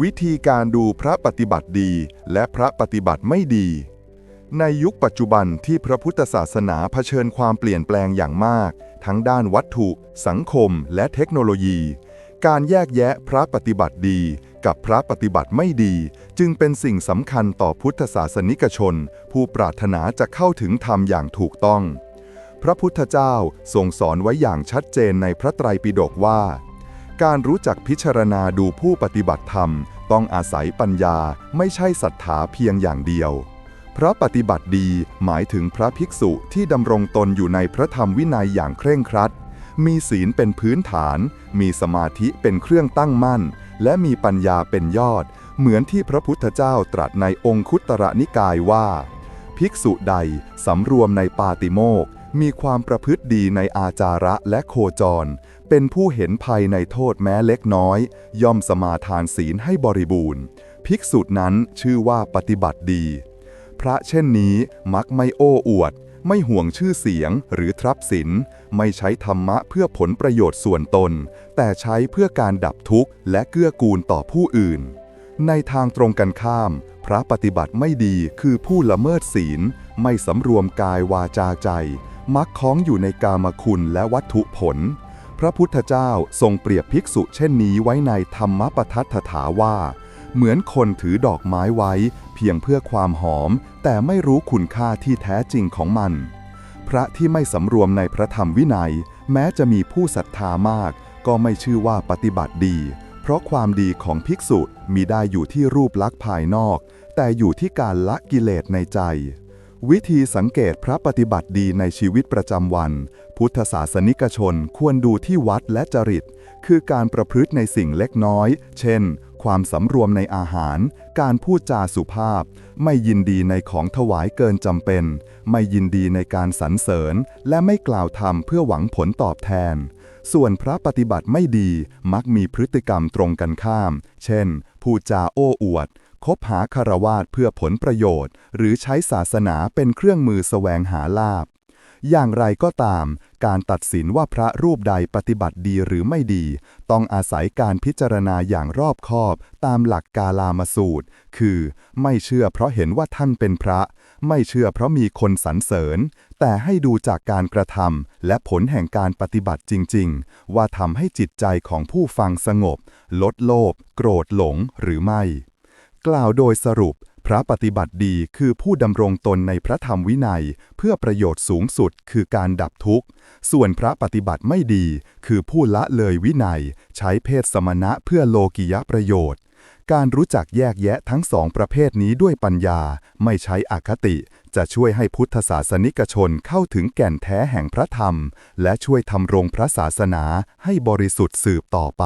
วิธีการดูพระปฏิบัติดีและพระปฏิบัติไม่ดี ในยุคปัจจุบันที่พระพุทธศาสนาเผชิญความเปลี่ยนแปลงอย่างมาก ทั้งด้านวัตถุ สังคม และเทคโนโลยี การแยกแยะพระปฏิบัติดี กับพระปฏิบัติไม่ดี จึงเป็นสิ่งสำคัญต่อพุทธศาสนิกชน ผู้ปรารถนาจะเข้าถึงธรรมอย่างถูกต้อง พระพุทธเจ้าทรงสอนไว้อย่างชัดเจนในพระไตรปิฎกว่า การรู้จักพิจารณาดูผู้ปฏิบัติธรรม ต้องอาศัยปัญญาไม่ใช่ศรัทธาเพียงอย่างเดียว พระปฏิบัติดีหมายถึงพระภิกษุที่ดำรงตนอยู่ในพระธรรมวินัยอย่างเคร่งครัด มีศีลเป็นพื้นฐาน มีสมาธิเป็นเครื่องตั้งมั่น และมีปัญญาเป็นยอด เหมือนที่พระพุทธเจ้าตรัสในองคุตตรนิกายว่า ภิกษุใดสำรวมในปาติโมก มีความประพฤติดีในอาจาระและโคจร เป็นผู้เห็นภัยในโทษแม้เล็กน้อย ย่อมสมาทานศีลให้บริบูรณ์ ภิกษุนั้นชื่อว่าปฏิบัติดี พระเช่นนี้มักไม่โอ้อวด ไม่ห่วงชื่อเสียงหรือทรัพย์สิน ไม่ใช้ธรรมะเพื่อผลประโยชน์ส่วนตน แต่ใช้เพื่อการดับทุกข์และเกื้อกูลต่อผู้อื่น ในทางตรงกันข้าม พระปฏิบัติไม่ดีคือผู้ละเมิดศีล ไม่สำรวมกายวาจาใจ มักคล้องอยู่ในกามคุณและวัตถุผล พระพุทธเจ้าทรงเปรียบภิกษุเช่นนี้ไว้ในธรรมปทัทถาว่า เหมือนคนถือดอกไม้ไว้ เพียงเพื่อความหอม แต่ไม่รู้คุณค่าที่แท้จริงของมัน พระที่ไม่สำรวมในพระธรรมวินัย แม้จะมีผู้ศรัทธามาก ก็ไม่ชื่อว่าปฏิบัติดี เพราะความดีของภิกษุมีได้อยู่ที่รูปลักษณ์ภายนอก แต่อยู่ที่การละกิเลสในใจ วิธีสังเกตพระปฏิบัติดีในชีวิตประจำวัน พุทธศาสนิกชนควรดูที่วัดและจริต คือการประพฤติในสิ่งเล็กน้อย เช่น ความสำรวมในอาหาร การพูดจาสุภาพ ไม่ยินดีในของถวายเกินจำเป็น ไม่ยินดีในการสรรเสริญ และไม่กล่าวธรรมเพื่อหวังผลตอบแทน ส่วนพระปฏิบัติไม่ดีมักมีพฤติกรรมตรงกันข้าม เช่น พูดจาโอ้อวด คบหาคารวาสเพื่อผลประโยชน์ หรือใช้ศาสนาเป็นเครื่องมือแสวงหาลาภ อย่างไรก็ตาม การตัดสินว่าพระรูปใดปฏิบัติดีหรือไม่ดี ต้องอาศัยการพิจารณาอย่างรอบคอบตามหลักกาลามสูตร คือ ไม่เชื่อเพราะเห็นว่าท่านเป็นพระ ไม่เชื่อเพราะมีคนสรรเสริญ แต่ให้ดูจากการกระทำและผลแห่งการปฏิบัติจริง ๆ ว่าทำให้จิตใจของผู้ฟังสงบ ลดโลภโกรธหลงหรือไม่ กล่าวโดยสรุป พระปฏิบัติดีคือผู้ดำรงตนในพระธรรมวินัย เพื่อประโยชน์สูงสุดคือการดับทุกข์ ส่วนพระปฏิบัติไม่ดี คือผู้ละเลยวินัย ใช้เพศสมณะเพื่อโลกิยประโยชน์ การรู้จักแยกแยะทั้งสองประเภทนี้ด้วยปัญญา ไม่ใช้อคติ จะช่วยให้พุทธศาสนิกชนเข้าถึงแก่นแท้แห่งพระธรรม และช่วยทำรงพระศาสนาให้บริสุทธิ์สืบต่อไป